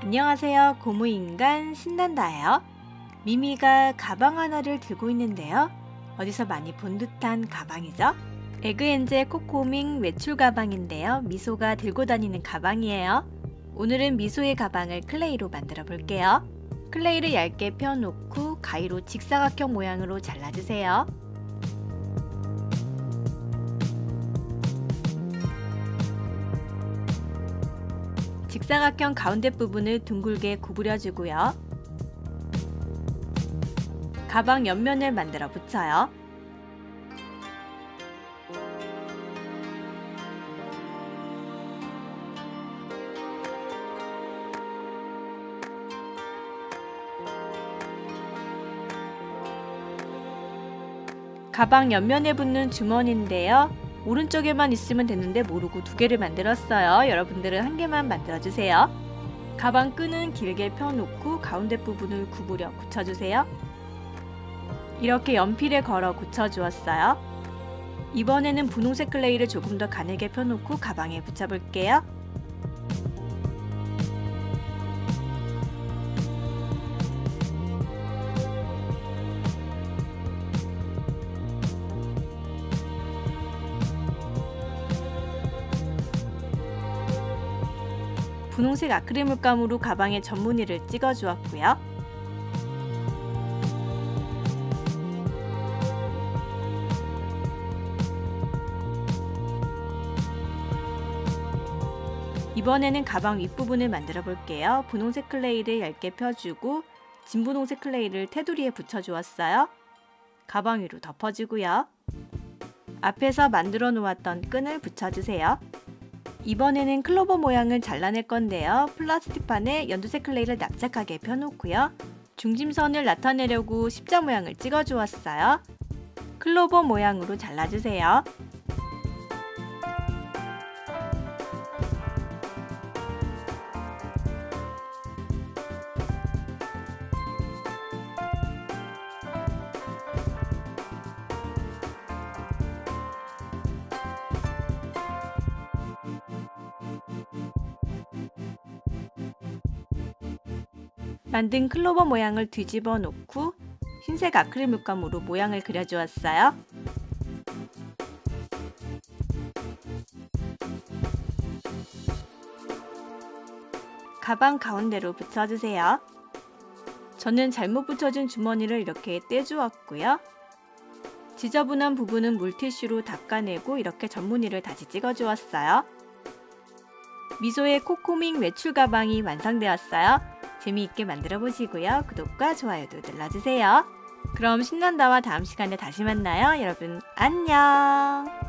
안녕하세요. 고무인간 신난다예요. 미미가 가방 하나를 들고 있는데요. 어디서 많이 본 듯한 가방이죠? 에그엔젤 코코밍 외출 가방인데요. 미소가 들고 다니는 가방이에요. 오늘은 미소의 가방을 클레이로 만들어 볼게요. 클레이를 얇게 펴놓고 가위로 직사각형 모양으로 잘라주세요. 직사각형 가운데 부분을 둥글게 구부려주고요. 가방 옆면을 만들어 붙여요. 가방 옆면에 붙는 주머니인데요. 오른쪽에만 있으면 되는데 모르고 두 개를 만들었어요. 여러분들은 한 개만 만들어주세요. 가방 끈은 길게 펴놓고 가운데 부분을 구부려 붙여주세요. 이렇게 연필에 걸어 붙여주었어요. 이번에는 분홍색 클레이를 조금 더 가늘게 펴놓고 가방에 붙여볼게요. 분홍색 아크릴 물감으로 가방에 전무늬를 찍어 주었고요. 이번에는 가방 윗부분을 만들어 볼게요. 분홍색 클레이를 얇게 펴주고 진분홍색 클레이를 테두리에 붙여주었어요. 가방 위로 덮어주고요. 앞에서 만들어 놓았던 끈을 붙여주세요. 이번에는 클로버 모양을 잘라낼 건데요. 플라스틱 판에 연두색 클레이를 납작하게 펴놓고요. 중심선을 나타내려고 십자 모양을 찍어주었어요. 클로버 모양으로 잘라주세요. 만든 클로버 모양을 뒤집어 놓고 흰색 아크릴 물감으로 모양을 그려주었어요. 가방 가운데로 붙여주세요. 저는 잘못 붙여준 주머니를 이렇게 떼주었고요. 지저분한 부분은 물티슈로 닦아내고 이렇게 전무늬를 다시 찍어주었어요. 미소의 코코밍 외출 가방이 완성되었어요. 재미있게 만들어 보시고요. 구독과 좋아요도 눌러주세요. 그럼 신난다와 다음 시간에 다시 만나요. 여러분 안녕.